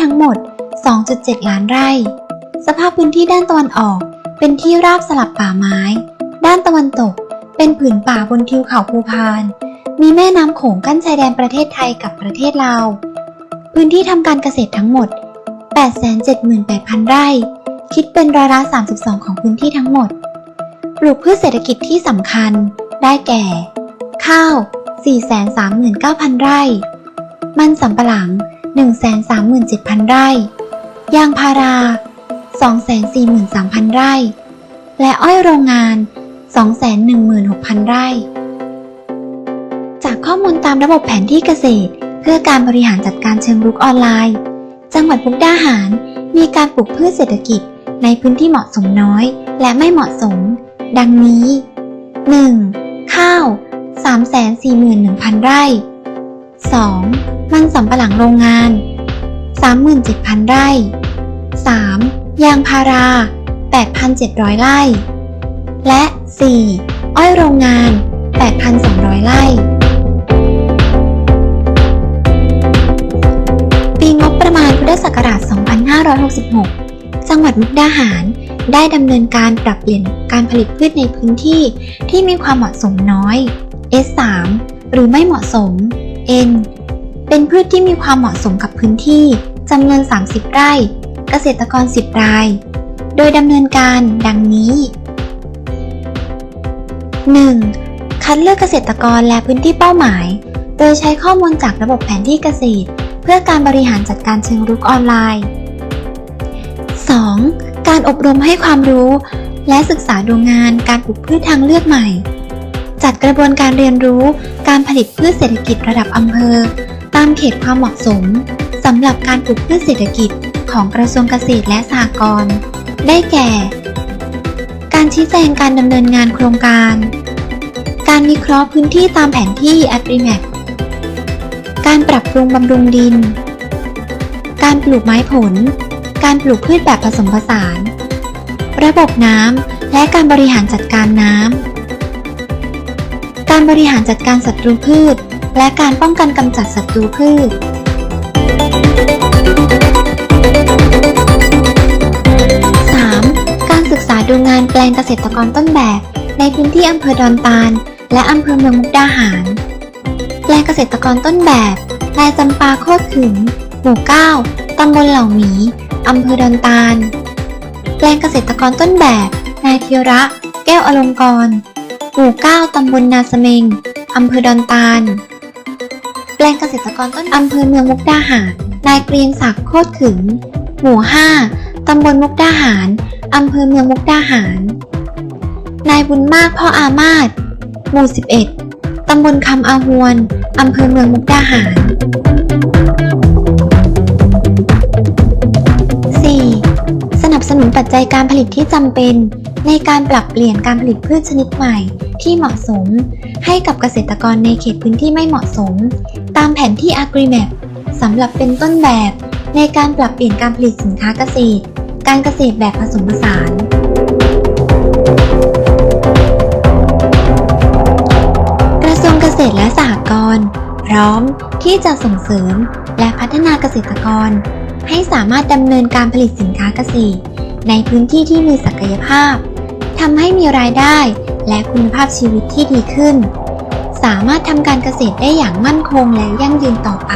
ทั้งหมด 2.7 ล้านไร่ สภาพพื้นที่ด้านตะวันออก เป็นที่ราบสลับป่าไม้ ด้านตะวันตก เป็นผืนป่าบนทิวเขาภูพาน มีแม่น้ำโขงกั้นชายแดนประเทศไทยกับประเทศลาว พื้นที่ทำการเกษตรทั้งหมด 878,000 ไร่ คิดเป็นร้อยละ 32 ของพื้นที่ทั้งหมด ปลูกพืชเศรษฐกิจที่สำคัญ ได้แก่ ข้าว 439,000 ไร่ มันสำปะหลัง 137,000 ไร่ ยางพารา 243,000 ไร่ และอ้อยโรงงาน 216,000 ไร่ จากข้อมูลตามระบบแผนที่เกษตร เพื่อการบริหารจัดการเชิงรุกออนไลน์ จังหวัดมุกดาหาร มีการปลูกพืชเศรษฐกิจในพื้นที่เหมาะสมน้อยและไม่เหมาะสม ดังนี้ 1. ข้าว 341,000 ไร่ 2. มันสำปะหลังโรงงาน 37,000 ไร่ 3. ยางพารา 8,700 ไร่ และ 4. อ้อยโรงงาน 8,200 ไร่ ปีงบประมาณพุทธศักราช 2566 จังหวัดมุกดาหารได้ดำเนินการปรับเปลี่ยนการผลิตพืชในพื้นที่ที่มีความเหมาะสมน้อย S3 หรือไม่เหมาะสม N เป็นพืชที่มีความเหมาะสมกับพื้นที่จำนวน 30 ไร่ เกษตรกร 10 ราย โดยดำเนินการดังนี้ 1. คัดเลือกเกษตรกรและพื้นที่เป้าหมาย โดยใช้ข้อมูลจากระบบแผนที่เกษตร เพื่อการบริหารจัดการเชิงรุกออนไลน์ 2. การอบรมให้ความรู้ และศึกษาดูงานการปลูกพืชทางเลือกใหม่ จัดกระบวนการเรียนรู้ การผลิตพืชเศรษฐกิจระดับอำเภอ ตามเขตความเหมาะสมสำหรับการปลูกพืชเศรษฐกิจของกระทรวงเกษตรและสหกรณ์ได้แก่ การชี้แจงการดำเนินงานโครงการ การวิเคราะห์พื้นที่ตามแผนที่ AgriMap การปรับปรุงบำรุงดิน การปลูกไม้ผล การปลูกพืชแบบผสมผสาน ระบบน้ำและการบริหารจัดการน้ำ การบริหารจัดการศัตรูพืช และการป้องกันกำจัดศัตรูพืช 3. การศึกษาดูงานแปลงเกษตรกรต้นแบบ ในพื้นที่อำเภอดอนตาล และอำเภอเมืองมุกดาหาร แปลงเกษตรกรต้นแบบนายจำปาโคตรขึงหมู่ 9 ตำบลเหล่าหมีอำเภอดอนตาล แปลงเกษตรกรต้นแบบ นายเทียระ แก้วอลงกร หมู่9ตำบลนาสเมง อำเภอดอนตาล แปลงเกษตรกรต้นอำเภอเมืองมุกดาหาร นายเกรียงศักดิ์โคตรขึง หมู่5ตำบลมุกดาหาร อำเภอเมืองมุกดาหาร นายบุญมากพ่ออามาศหมู่ 11 ตำบลคำอาหวน อำเภอเมืองมุกดาหาร 4. สนับสนุนปัจจัยการผลิตที่จำเป็น ในการปรับเปลี่ยนการผลิตพืชชนิดใหม่ที่เหมาะสม ให้กับเกษตรกรในเขตพื้นที่ไม่เหมาะสม ตามแผนที่ AgriMap สำหรับเป็นต้นแบบ ในการปรับเปลี่ยนการผลิตสินค้าเกษตร การเกษตรแบบผสมผสานกระทรวงเกษตรและสหกรณ์พร้อมที่จะส่งเสริมและพัฒนาเกษตรกร ให้สามารถดำเนินการผลิตสินค้าเกษตร ในพื้นที่ที่มีศักยภาพ ทำให้มีรายได้ และคุณภาพชีวิตที่ดีขึ้น สามารถทำการเกษตรได้อย่างมั่นคงและยั่งยืนต่อไป